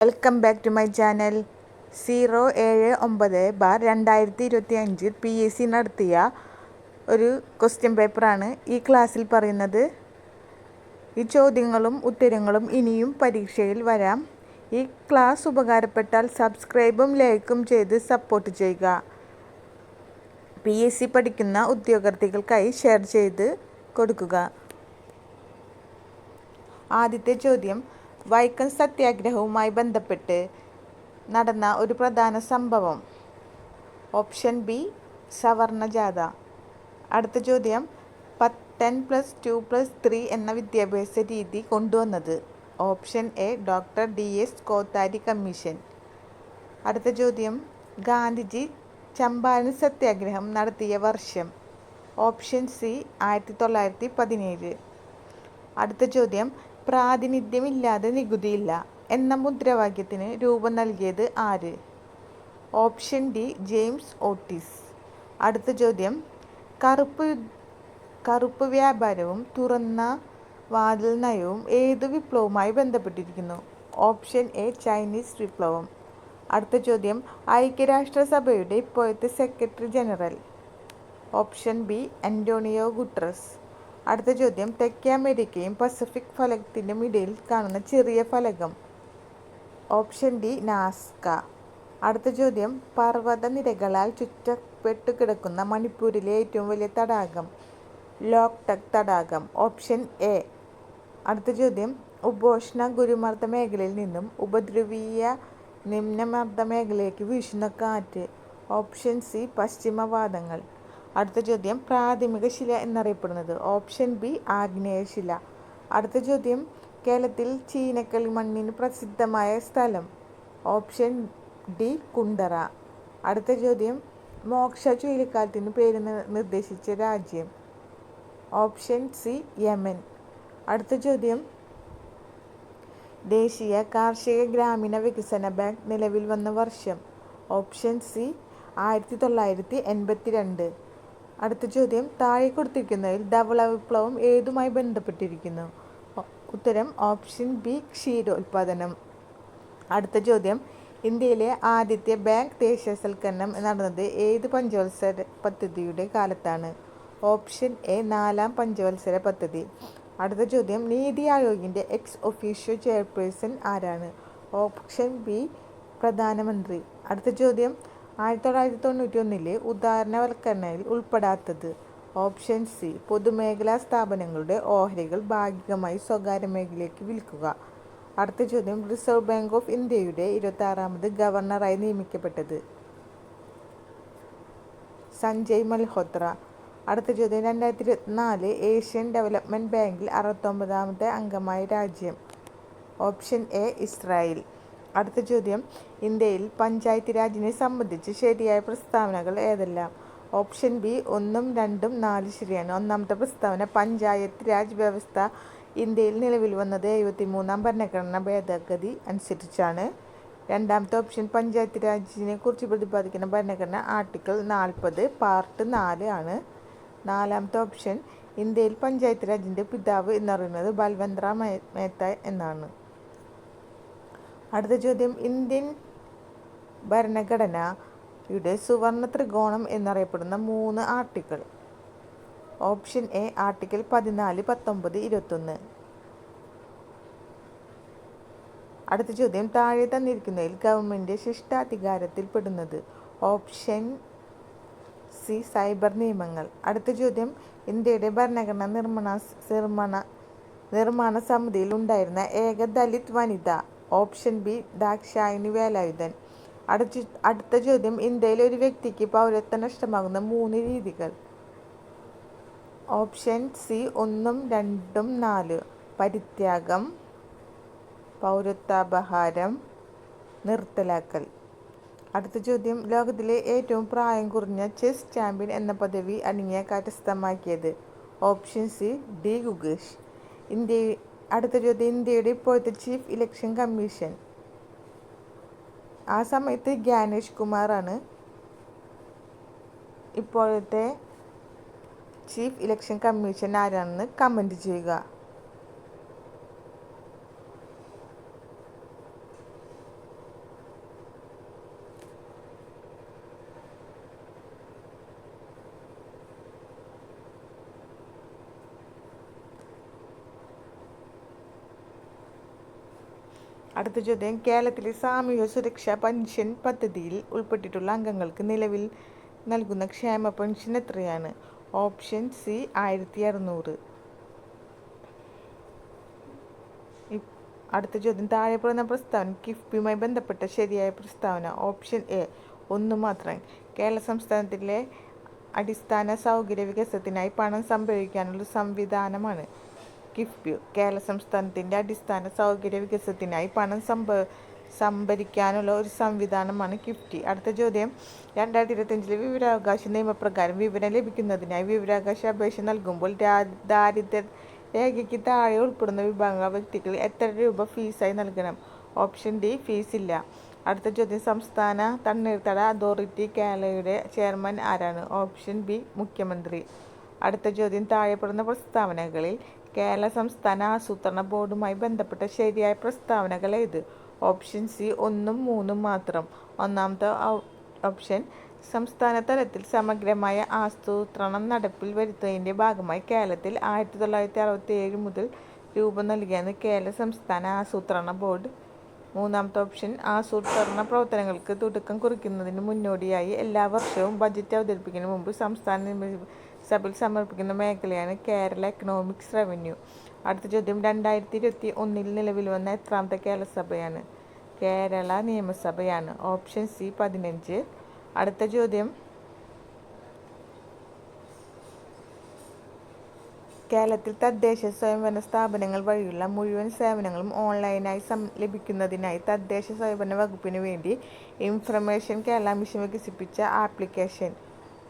Welcome back to my channel zero ഏഴ് ഒമ്പത് bar രണ്ടായിരത്തി ഇരുപത്തി അഞ്ചിൽ പി എസ് സി നടത്തിയ ഒരു ക്വസ്റ്റ്യൻ പേപ്പറാണ് ഈ ക്ലാസ്സിൽ പറയുന്നത്. ഈ ചോദ്യങ്ങളും ഉത്തരങ്ങളും ഇനിയും പരീക്ഷയിൽ വരാം. ഈ ക്ലാസ് ഉപകാരപ്പെട്ടാൽ സബ്സ്ക്രൈബും ലൈക്കും ചെയ്ത് സപ്പോർട്ട് ചെയ്യുക. പി എസ് സി പഠിക്കുന്ന ഉദ്യോഗാർത്ഥികൾക്കായി ഷെയർ ചെയ്ത് കൊടുക്കുക. ആദ്യത്തെ ചോദ്യം വൈക്കം സത്യാഗ്രഹവുമായി ബന്ധപ്പെട്ട് നടന്ന ഒരു പ്രധാന സംഭവം. ഓപ്ഷൻ ബി സവർണ ജാഥ അടുത്ത ചോദ്യം ten plus two plus three എന്ന വിദ്യാഭ്യാസ രീതി കൊണ്ടുവന്നത്. Option A doctor D S Kothari commission. അടുത്ത ചോദ്യം ഗാന്ധിജി ചമ്പാരൻ സത്യാഗ്രഹം നടത്തിയ വർഷം. ഓപ്ഷൻ സി ആയിരത്തി തൊള്ളായിരത്തി പതിനേഴ്. അടുത്ത ചോദ്യം പ്രാതിനിധ്യമില്ലാതെ നികുതിയില്ല എന്ന മുദ്രാവാക്യത്തിന് രൂപം നൽകിയത് ആര്? Option D James Otis. അടുത്ത ചോദ്യം. കറുപ്പ് കറുപ്പ് വ്യാപാരവും തുറന്ന വാതിൽ നയവും ഏത് വിപ്ലവവുമായി ബന്ധപ്പെട്ടിരിക്കുന്നു? ഓപ്ഷൻ എ ചൈനീസ് വിപ്ലവം. അടുത്ത ചോദ്യം. ഐക്യരാഷ്ട്രസഭയുടെ ഇപ്പോഴത്തെ secretary general. Option B Antonio Guterres അടുത്ത ചോദ്യം തെക്കേ അമേരിക്കയും പസഫിക് ഫലകത്തിനും ഇടയിൽ കാണുന്ന ചെറിയ ഫലകം. Option D Nazca. അടുത്ത ചോദ്യം പർവത നിരകളാൽ ചുറ്റപ്പെട്ടു കിടക്കുന്ന മണിപ്പൂരിലെ ഏറ്റവും വലിയ തടാകം ലോക്ടക് തടാകം ഓപ്ഷൻ എ. അടുത്ത ചോദ്യം ഉപോഷ്ണ ഗുരുമർദ്ദ മേഖലയിൽ നിന്നും ഉപദ്രവീയ നിമ്നമർദ്ദ മേഖലയിലേക്ക് വീശുന്ന കാറ്റ്. ഓപ്ഷൻ സി പശ്ചിമവാദങ്ങൾ അടുത്ത ചോദ്യം പ്രാഥമിക ശില എന്നറിയപ്പെടുന്നത്. ഓപ്ഷൻ ബി ആഗ്നേയശില അടുത്ത ചോദ്യം കേരളത്തിൽ ചീനക്കളി മണ്ണിന് പ്രസിദ്ധമായ സ്ഥലം. Option D Kundara. അടുത്ത ചോദ്യം മോക്ഷ ചുഴലിക്കാറ്റിന് പേര് നിർദ്ദേശിച്ച രാജ്യം. Option C Yemen. അടുത്ത ചോദ്യം ദേശീയ കാർഷിക ഗ്രാമീണ വികസന ബാങ്ക് നിലവിൽ വന്ന വർഷം. ഓപ്ഷൻ സി ആയിരത്തി തൊള്ളായിരത്തി എൺപത്തി രണ്ട് അടുത്ത ചോദ്യം താഴെ കൊടുത്തിരിക്കുന്നതിൽ ധവള വിപ്ലവം ഏതുമായി ബന്ധപ്പെട്ടിരിക്കുന്നു? ഉത്തരം ഓപ്ഷൻ ബി ക്ഷീരോത്പാദനം അടുത്ത ചോദ്യം ഇന്ത്യയിലെ ആദ്യത്തെ ബാങ്ക് ദേശസൽക്കരണം നടന്നത് ഏത് പഞ്ചവത്സര പദ്ധതിയുടെ കാലത്താണ്? ഓപ്ഷൻ എ നാലാം പഞ്ചവത്സര പദ്ധതി. അടുത്ത ചോദ്യം നീതി ആയോഗിന്റെ എക്സ് ഒഫീഷ്യോ ചെയർപേഴ്സൺ ആരാണ്? ഓപ്ഷൻ ബി പ്രധാനമന്ത്രി. അടുത്ത ചോദ്യം ആയിരത്തി തൊള്ളായിരത്തി തൊണ്ണൂറ്റി ഒന്നിലെ ഉദാഹരണവൽക്കരണയിൽ ഉൾപ്പെടാത്തത്. ഓപ്ഷൻ സി പൊതുമേഖലാ സ്ഥാപനങ്ങളുടെ ഓഹരികൾ ഭാഗികമായി സ്വകാര്യ മേഖലയിലേക്ക് വിൽക്കുക. അടുത്ത ചോദ്യം റിസർവ് ബാങ്ക് ഓഫ് ഇന്ത്യയുടെ ഇരുപത്തി ആറാമത് ഗവർണറായി നിയമിക്കപ്പെട്ടത്. സഞ്ജയ് മൽഹോത്ര. അടുത്ത ചോദ്യം രണ്ടായിരത്തി ഇരുപത്തിനാല് ഏഷ്യൻ ഡെവലപ്മെന്റ് ബാങ്കിൽ അറുപത്തൊമ്പതാമത്തെ അംഗമായ രാജ്യം. Option A Israel. അടുത്ത ചോദ്യം. ഇന്ത്യയിൽ പഞ്ചായത്ത് രാജിനെ സംബന്ധിച്ച് ശരിയായ പ്രസ്താവനകൾ ഏതെല്ലാം? ഓപ്ഷൻ ബി ഒന്നും രണ്ടും നാല് ശരിയാണ്. ഒന്നാമത്തെ പ്രസ്താവന പഞ്ചായത്ത് രാജ് വ്യവസ്ഥ ഇന്ത്യയിൽ നിലവിൽ വന്നത് എഴുപത്തി മൂന്നാം ഭരണഘടനാ ഭേദഗതി അനുസരിച്ചാണ്. രണ്ടാമത്തെ ഓപ്ഷൻ പഞ്ചായത്ത് രാജിനെ കുറിച്ച് പ്രതിപാദിക്കുന്ന ഭരണഘടന ആർട്ടിക്കിൾ നാൽപ്പത് പാർട്ട് നാല് ആണ്. നാലാമത്തെ ഓപ്ഷൻ ഇന്ത്യയിൽ പഞ്ചായത്ത് രാജിന്റെ പിതാവ് എന്നറിയുന്നത് ബൽവന്ത്ര മേത്ത എന്നാണ്. അടുത്ത ചോദ്യം. ഇന്ത്യൻ ഭരണഘടനയുടെ സുവർണ ത്രികോണം എന്നറിയപ്പെടുന്ന മൂന്ന് ആർട്ടിക്കിൾ. ഓപ്ഷൻ എ ആർട്ടിക്കിൾ പതിനാല് പത്തൊമ്പത് ഇരുപത്തൊന്ന്. അടുത്ത ചോദ്യം. താഴെ തന്നിരിക്കുന്നതിൽ ഗവൺമെന്റ് ശിഷ്ടാധികാരത്തിൽ പെടുന്നത് ഓപ്ഷൻ സി സൈബർ നിയമങ്ങൾ. അടുത്ത ചോദ്യം. ഇന്ത്യയുടെ ഭരണഘടന നിർമ്മാണ നിർമ്മാണ നിർമ്മാണ സമിതിയിൽ ഉണ്ടായിരുന്ന ഏക ദലിത് വനിത ഓപ്ഷൻ ബി ദാക്ഷായണി വേലായുധൻ അടുത്ത അടുത്ത ചോദ്യം ഇന്ത്യയിലെ ഒരു വ്യക്തിക്ക് പൗരത്വം നഷ്ടമാകുന്ന മൂന്ന് രീതികൾ. ഓപ്ഷൻ സി ഒന്നും രണ്ടും നാല്. പരിത്യാഗം പൗരത്വാപഹാരം നിർത്തലാക്കൽ. അടുത്ത ചോദ്യം ലോകത്തിലെ ഏറ്റവും പ്രായം കുറഞ്ഞ ചെസ് ചാമ്പ്യൻ എന്ന പദവി അണിഞ്ഞ കരസ്ഥമാക്കിയത് option C D Gukesh. India അടുത്ത ചോദ്യം ഇന്ത്യയുടെ ഇപ്പോഴത്തെ ചീഫ് ഇലക്ഷൻ കമ്മീഷൻ ആ സമയത്ത് ജ്ഞാനേഷ് കുമാറാണ് ഇപ്പോഴത്തെ ചീഫ് ഇലക്ഷൻ കമ്മീഷൻ ആരാണെന്ന് കമന്റ് ചെയ്യുക. അടുത്ത ചോദ്യം. കേരളത്തിലെ സാമൂഹ്യ സുരക്ഷാ പെൻഷൻ പദ്ധതിയിൽ ഉൾപ്പെട്ടിട്ടുള്ള അംഗങ്ങൾക്ക് നിലവിൽ നൽകുന്ന ക്ഷേമ പെൻഷൻ എത്രയാണ്? ഓപ്ഷൻ സി ആയിരത്തി അറുന്നൂറ് അടുത്ത ചോദ്യം. താഴെ പറയുന്ന പ്രസ്താവന കിഫ്ബിയുമായി ബന്ധപ്പെട്ട ശരിയായ പ്രസ്താവന. ഓപ്ഷൻ എ ഒന്ന് മാത്രം. കേരള സംസ്ഥാനത്തിലെ അടിസ്ഥാന സൗകര്യ വികസനത്തിനായി പണം സംഭരിക്കാനുള്ള സംവിധാനമാണ്. കിഫ്ബി കേരള സംസ്ഥാനത്തിന്റെ അടിസ്ഥാന സൗകര്യ വികസനത്തിനായി പണം സംഭ സംഭരിക്കാനുള്ള ഒരു സംവിധാനമാണ് കിഫ്റ്റി അടുത്ത ചോദ്യം. രണ്ടായിരത്തി ഇരുപത്തഞ്ചിലെ വിവരാവകാശ നിയമപ്രകാരം വിവരം ലഭിക്കുന്നതിനായി വിവരാവകാശ അപേക്ഷ നൽകുമ്പോൾ ദാരിദ്ര്യ രേഖയ്ക്ക് താഴെ ഉൾപ്പെടുന്ന വിഭാഗങ്ങൾ വ്യക്തികൾ എത്ര രൂപ ഫീസായി നൽകണം? ഓപ്ഷൻ ഡി ഫീസ് ഇല്ല. അടുത്ത ചോദ്യം. സംസ്ഥാന തണ്ണീർത്തട അതോറിറ്റി കേരളയുടെ ചെയർമാൻ ആരാണ്? ഓപ്ഷൻ ബി മുഖ്യമന്ത്രി. അടുത്ത ചോദ്യം. താഴെപ്പെടുന്ന പ്രസ്താവനകളിൽ കേരള സംസ്ഥാന ആസൂത്രണ ബോർഡുമായി ബന്ധപ്പെട്ട ശരിയായ പ്രസ്താവനകൾ ഏത്? ഓപ്ഷൻ സി ഒന്നും മൂന്നും മാത്രം. ഒന്നാമത്തെ ഓപ്ഷൻ സംസ്ഥാന തലത്തിൽ സമഗ്രമായ ആസൂത്രണം നടപ്പിൽ വരുത്തുന്നതിന്റെ ഭാഗമായി കേരളത്തിൽ ആയിരത്തി തൊള്ളായിരത്തി അറുപത്തി ഏഴ് മുതൽ രൂപം നൽകിയാണ് കേരള സംസ്ഥാന ആസൂത്രണ ബോർഡ്. മൂന്നാമത്തെ ഓപ്ഷൻ ആസൂത്രണ പ്രവർത്തനങ്ങൾക്ക് തുടക്കം കുറിക്കുന്നതിന് മുന്നോടിയായി എല്ലാ വർഷവും ബജറ്റ് അവതരിപ്പിക്കുന്നതിന് മുമ്പ് സംസ്ഥാന നിയമസഭയിൽ സമർപ്പിക്കുന്ന മേഖലയാണ് കേരള എക്കണോമിക്സ് റവന്യൂ അടുത്ത ചോദ്യം രണ്ടായിരത്തി ഇരുപത്തി ഒന്നിൽ നിലവിൽ വന്ന എത്രാമത്തെ കേരള സഭയാണ് കേരള നിയമസഭയാണ്. ഓപ്ഷൻ സി പതിനഞ്ച്. അടുത്ത ചോദ്യം കേരളത്തിൽ തദ്ദേശ സ്വയംഭരണ സ്ഥാപനങ്ങൾ വഴിയുള്ള മുഴുവൻ സേവനങ്ങളും ഓൺലൈനായി സം ലഭിക്കുന്നതിനായി തദ്ദേശ സ്വയംഭരണ വകുപ്പിന് വേണ്ടി ഇൻഫർമേഷൻ കേരള മിഷൻ വികസിപ്പിച്ച application.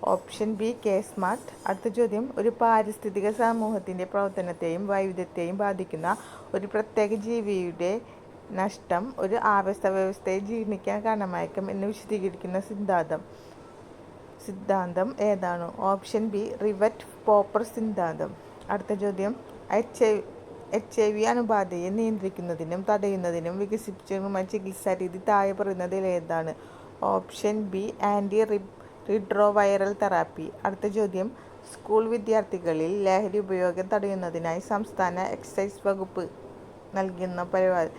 Option B K smart. അടുത്ത ചോദ്യം ഒരു പാരിസ്ഥിതിക സമൂഹത്തിന്റെ പ്രവർത്തനത്തെയും വൈവിധ്യത്തെയും ബാധിക്കുന്ന ഒരു പ്രത്യേക ജീവിയുടെ നഷ്ടം ഒരു ആവാസ വ്യവസ്ഥയെ ജീർണിക്കാൻ കാരണമായേക്കും എന്ന് വിശദീകരിക്കുന്ന സിദ്ധാന്തം. സിദ്ധാന്തം ഏതാണ്? ഓപ്ഷൻ ബി റിവറ്റ് പോപ്പർ സിദ്ധാന്തം. അടുത്ത ചോദ്യം എച്ച് എച്ച് ഐ വി അണുബാധയെ നിയന്ത്രിക്കുന്നതിനും തടയുന്നതിനും വികസിപ്പിച്ചതുമായ ചികിത്സാ രീതി താഴെ പറയുന്നതിൽ ഏതാണ്? ഓപ്ഷൻ ബി ആന്റി റി റിട്രോ വൈറൽ തെറാപ്പി. അടുത്ത ചോദ്യം. സ്കൂൾ വിദ്യാർത്ഥികളിൽ ലഹരി ഉപയോഗം തടയുന്നതിനായി സംസ്ഥാന എക്സൈസ് വകുപ്പ് നൽകുന്ന പരിപാടി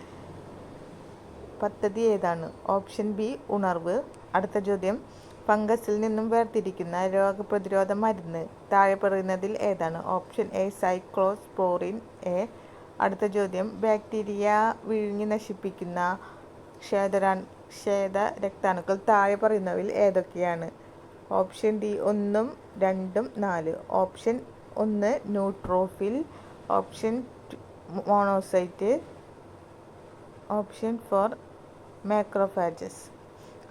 പദ്ധതി ഏതാണ്? ഓപ്ഷൻ ബി ഉണർവ്. അടുത്ത ചോദ്യം. ഫംഗസിൽ നിന്നും വേർതിരിക്കുന്ന രോഗപ്രതിരോധ മരുന്ന് താഴെ പറയുന്നതിൽ ഏതാണ്? Option A cyclosporin A. അടുത്ത ചോദ്യം. ബാക്ടീരിയ വിഴുങ്ങി നശിപ്പിക്കുന്ന ക്ഷേതരാ ക്ഷേത രക്താണുക്കൾ താഴെ പറയുന്നവയിൽ ഏതൊക്കെയാണ്? ഓപ്ഷൻ ഡി ഒന്നും രണ്ടും നാല്. ഓപ്ഷൻ ഒന്ന് neutrophil option monocyte option four macrophages.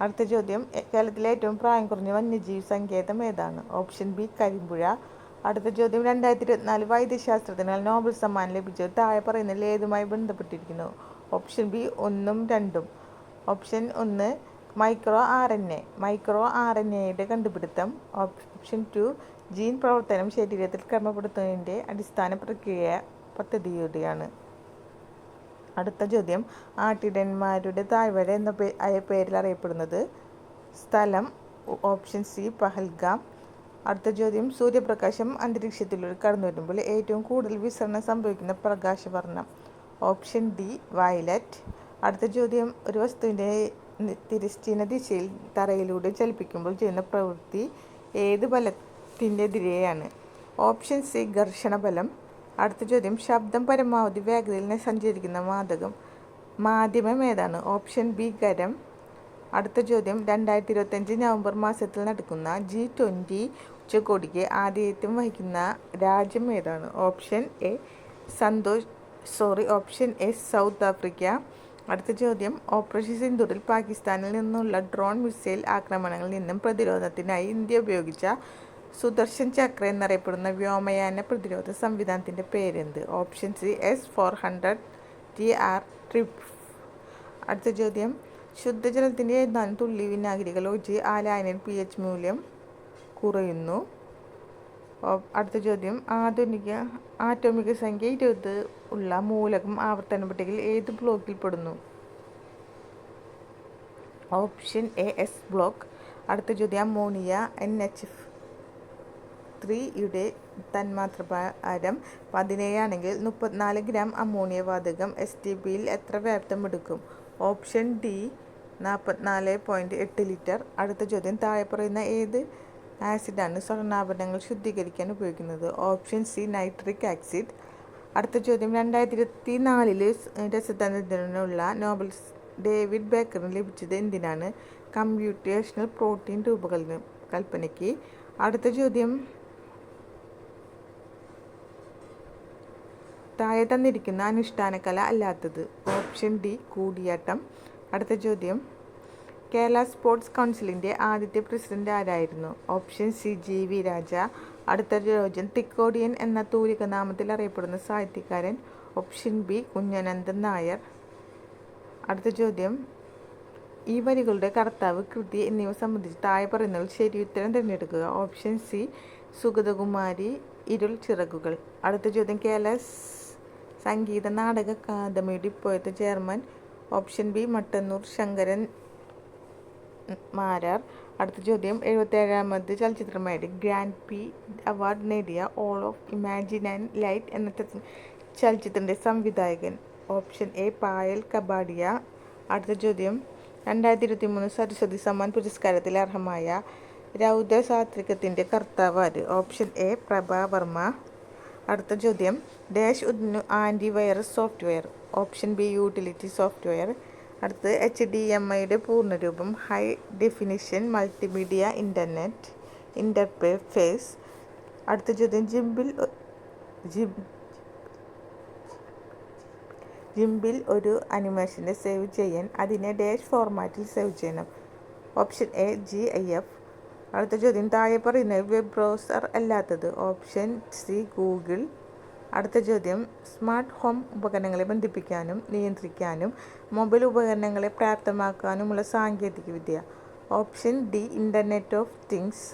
അടുത്ത ചോദ്യം കേരളത്തിലെ ഏറ്റവും പ്രായം കുറഞ്ഞ വന്യജീവി സങ്കേതം ഏതാണ്? Option B Karimpuzha. അടുത്ത ചോദ്യം രണ്ടായിരത്തി ഇരുപത്തിനാല് വൈദ്യശാസ്ത്രത്തിനാൽ നോബൽ സമ്മാനം ലഭിച്ചത് താഴെ പറയുന്നതിൽ ഏതുമായി ബന്ധപ്പെട്ടിരിക്കുന്നു? ഓപ്ഷൻ ബി ഒന്നും രണ്ടും. ഓപ്ഷൻ ഒന്ന് micro R N A micro R N എയുടെ കണ്ടുപിടുത്തം ഓപ്ഷൻ ടു ജീൻ പ്രവർത്തനം ശരീരത്തിൽ ക്രമപ്പെടുത്തുന്നതിന്റെ അടിസ്ഥാന പ്രക്രിയ പദ്ധതിയുടെയാണ്. അടുത്ത ചോദ്യം. ആട്ടിടന്മാരുടെ താഴ്വര എന്ന പേരിൽ അറിയപ്പെടുന്നത് സ്ഥലം ഓപ്ഷൻ സി പഹൽഗാം. അടുത്ത ചോദ്യം. സൂര്യപ്രകാശം അന്തരീക്ഷത്തിലൂടെ കടന്നു വരുമ്പോൾ ഏറ്റവും കൂടുതൽ വിസരണം സംഭവിക്കുന്ന പ്രകാശവർണം ഓപ്ഷൻ ഡി വയലറ്റ്. അടുത്ത ചോദ്യം. ഒരു വസ്തുവിന്റെ തിരശ്ചീന ദിശയിൽ തറയിലൂടെ ചലിപ്പിക്കുമ്പോൾ ചെയ്യുന്ന പ്രവൃത്തി ഏത് ബലത്തിനെതിരെയാണ്? ഓപ്ഷൻ സി ഘർഷണ ബലം അടുത്ത ചോദ്യം ശബ്ദം പരമാവധി വേഗതയിൽ സഞ്ചരിക്കുന്ന മാതകം മാധ്യമം ഏതാണ്? ഓപ്ഷൻ ബി ഖരം. അടുത്ത ചോദ്യം രണ്ടായിരത്തി ഇരുപത്തഞ്ച് നവംബർ മാസത്തിൽ നടക്കുന്ന ജി ട്വന്റി ഉച്ചകോടിക്ക് ആതിഥ്യം വഹിക്കുന്ന രാജ്യം ഏതാണ്? Option A Santhosh sorry option A South Africa. അടുത്ത ചോദ്യം. ഓപ്പറേഷൻ സിന്ധുറിൽ പാകിസ്ഥാനിൽ നിന്നുള്ള ഡ്രോൺ മിസൈൽ ആക്രമണങ്ങളിൽ നിന്നും പ്രതിരോധത്തിനായി ഇന്ത്യ ഉപയോഗിച്ച സുദർശൻ ചക്ര എന്നറിയപ്പെടുന്ന വ്യോമയാന പ്രതിരോധ സംവിധാനത്തിന്റെ പേരെന്ത്? Option C S four hundred T R trip അടുത്ത ചോദ്യം. ശുദ്ധജലത്തിന്റെ ഏതാനും തുള്ളി വിനാഗിരികൾ ഒഴിച്ച് ആ ലായനിൽ പി എച്ച് മൂല്യം കുറയുന്നു. അടുത്ത ചോദ്യം. ആധുനിക ആറ്റോമിക സംഖ്യ ഇരുപത് ഉള്ള മൂലകം ആവർത്തന പട്ടികയിൽ ഏത് ബ്ലോക്കിൽ പെടുന്നു? Option A S block. അടുത്ത ചോദ്യം അമോണിയ എൻ എച്ച് ത്രീയുടെ തന്മാത്രഭാരം പതിനേഴാണെങ്കിൽ മുപ്പത്തിനാല് ഗ്രാം അമോണിയ വാതകം എസ് ടി പിയിൽ എത്ര വ്യാപ്തം എടുക്കും? ഓപ്ഷൻ ഡി നാൽപ്പത്തിനാല് പോയിന്റ് എട്ട് ലിറ്റർ. അടുത്ത ചോദ്യം താഴെ പറയുന്ന ഏത് ആസിഡാണ് സ്വർണാഭരണങ്ങൾ ശുദ്ധീകരിക്കാൻ ഉപയോഗിക്കുന്നത്. Option C nitric acid. അടുത്ത ചോദ്യം രണ്ടായിരത്തി ഇരുപത്തി നാലിൽ രസതന്ത്രത്തിനുള്ള നോബൽ ഡേവിഡ് ബേക്കറിന് ലഭിച്ചത് എന്തിനാണ്? കമ്പ്യൂട്ടേഷണൽ പ്രോട്ടീൻ രൂപകൽപ്പന കൽപ്പനയ്ക്ക്. അടുത്ത ചോദ്യം താഴെ തന്നിരിക്കുന്ന അനുഷ്ഠാനകല അല്ലാത്തത്. Option D Koodiyattam. അടുത്ത ചോദ്യം കേരള സ്പോർട്സ് കൗൺസിലിന്റെ ആദ്യത്തെ പ്രസിഡന്റ് ആരായിരുന്നു? Option C G V Raja. അടുത്ത രോജൻ തിക്കോടിയൻ എന്ന തൂലിക നാമത്തിൽ അറിയപ്പെടുന്ന സാഹിത്യകാരൻ. Option B Kunjanandan Nair. അടുത്ത ചോദ്യം ഈ വരികളുടെ കർത്താവ് കൃതി എന്നിവ സംബന്ധിച്ച് താഴെ പറയുന്നതിൽ ശരി ഉത്തരം തിരഞ്ഞെടുക്കുക. ഓപ്ഷൻ സി സുഗതകുമാരി ഇരുൾ ചിറകുകൾ. അടുത്ത ചോദ്യം കേരള സംഗീത നാടക അക്കാദമിയുടെ ഇപ്പോഴത്തെ chairman. Option B Mattannur Sankaran. Marar. അടുത്ത ചോദ്യം. എഴുപത്തേഴാമത് ചലച്ചിത്രമായിട്ട് ഗ്രാൻഡ് പി അവാർഡ് നേടിയ all of imagine and light എന്ന ചലച്ചിത്രത്തിന്റെ സംവിധായകൻ. Option A Payal Kapadia. അടുത്ത ചോദ്യം. രണ്ടായിരത്തി ഇരുപത്തി മൂന്ന് സരസ്വതി സമ്മാൻ പുരസ്കാരത്തിൽ അർഹമായ രൗദ്ര സാത്വികത്തിന്റെ കർത്താവ് ആര്? Option A Prabha Varma. അടുത്ത ചോദ്യം. Dash ഉദ്നു anti virus software. Option B utility software. അടുത്ത് എച്ച് ഡി എം ഐയുടെ പൂർണരൂപം high definition multimedia internet interface അടുത്ത ചോദ്യം ജിംബിൽ ജിംബിൽ ഒരു അനിമേഷനെ സേവ് ചെയ്യാൻ അതിനെ ഡാഷ് ഫോർമാറ്റിൽ സേവ് ചെയ്യണം. Option A G I F അടുത്ത ചോദ്യം താഴെ പറയുന്നത് വെബ് ബ്രൗസർ അല്ലാത്തത്. ഓപ്ഷൻ സി ഗൂഗിൾ അടുത്ത ചോദ്യം. സ്മാർട്ട് ഹോം ഉപകരണങ്ങളെ ബന്ധിപ്പിക്കാനും നിയന്ത്രിക്കാനും മൊബൈൽ ഉപകരണങ്ങളെ പ്രാപ്തമാക്കാനുമുള്ള സാങ്കേതികവിദ്യ option D internet of things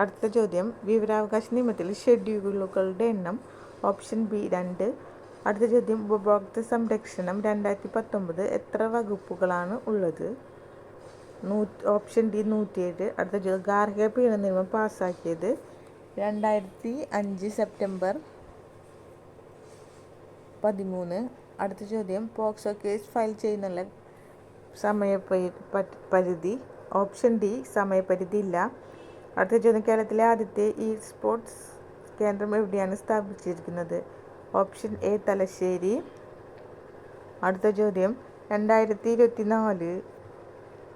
അടുത്ത ചോദ്യം. വിവരാവകാശ നിയമത്തിൽ ഷെഡ്യൂളുകളുടെ എണ്ണം. ഓപ്ഷൻ ബി രണ്ട്. അടുത്ത ചോദ്യം. ഉപഭോക്തൃ സംരക്ഷണം രണ്ടായിരത്തി പത്തൊമ്പത് എത്ര വകുപ്പുകളാണ് ഉള്ളത്? നൂ ഓപ്ഷൻ ഡി നൂറ്റിയേഴ്. അടുത്ത ചോദ്യം. ഗാർഹിക പീഡന നിയമം പാസ്സാക്കിയത് രണ്ടായിരത്തി അഞ്ച് സെപ്റ്റംബർ പതിമൂന്ന്. അടുത്ത ചോദ്യം. പോക്സോ കേസ് ഫയൽ ചെയ്യുന്നുള്ള സമയ പരിധി. ഓപ്ഷൻ ഡി സമയപരിധി ഇല്ല. അടുത്ത ചോദ്യം. കേരളത്തിലെ ആദ്യത്തെ ഇ സ്പോർട്സ് കേന്ദ്രം എവിടെയാണ് സ്ഥാപിച്ചിരിക്കുന്നത്? Option A Thalassery. അടുത്ത ചോദ്യം. രണ്ടായിരത്തി ഇരുപത്തി നാല്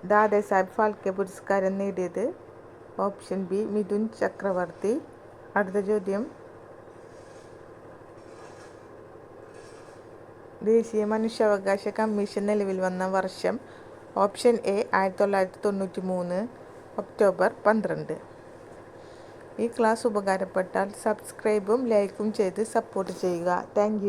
ദാദാസാഹിബ് ഫാൽക്കെ പുരസ്കാരം നേടിയത് ഓപ്ഷൻ ബി മിഥുൻ ചക്രവർത്തി. അടുത്ത ചോദ്യം. ദേശീയ മനുഷ്യാവകാശ കമ്മീഷൻ നിലവിൽ വന്ന വർഷം ഓപ്ഷൻ എ ആയിരത്തി തൊള്ളായിരത്തി തൊണ്ണൂറ്റി മൂന്ന് ഒക്ടോബർ പന്ത്രണ്ട്. ഈ ക്ലാസ് ഉപകാരപ്പെട്ടാൽ സബ്സ്ക്രൈബും ലൈക്കും ചെയ്ത് സപ്പോർട്ട് ചെയ്യുക. താങ്ക്